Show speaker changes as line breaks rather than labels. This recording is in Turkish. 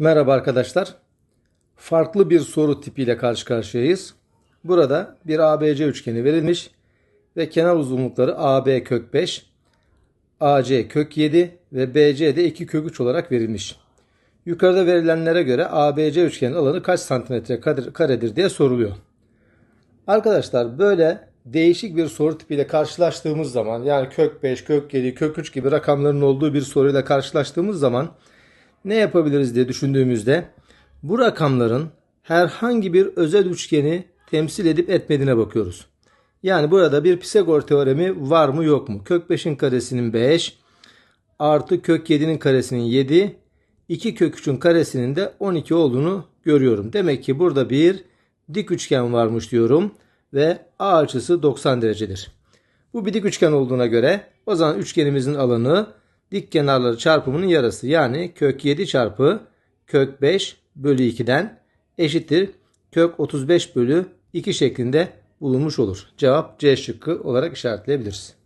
Merhaba arkadaşlar. Farklı bir soru tipiyle karşı karşıyayız. Burada bir ABC üçgeni verilmiş ve kenar uzunlukları AB kök 5, AC kök 7 ve BC de 2 kök 3 olarak verilmiş. Yukarıda verilenlere göre ABC üçgenin alanı kaç santimetre karedir diye soruluyor. Arkadaşlar böyle değişik bir soru tipiyle karşılaştığımız zaman yani kök 5, kök 7, kök 3 gibi rakamların olduğu bir soruyla karşılaştığımız zaman ne yapabiliriz diye düşündüğümüzde bu rakamların herhangi bir özel üçgeni temsil edip etmediğine bakıyoruz. Yani burada bir Pisagor teoremi var mı yok mu? Kök 5'in karesinin 5 artı kök 7'nin karesinin 7 2 kök 3'ün karesinin de 12 olduğunu görüyorum. Demek ki burada bir dik üçgen varmış diyorum ve A açısı 90 derecedir. Bu bir dik üçgen olduğuna göre o zaman üçgenimizin alanı dik kenarları çarpımının yarısı yani kök 7 çarpı kök 5 bölü 2'den eşittir kök 35 bölü 2 şeklinde bulunmuş olur. Cevap C şıkkı olarak işaretleyebiliriz.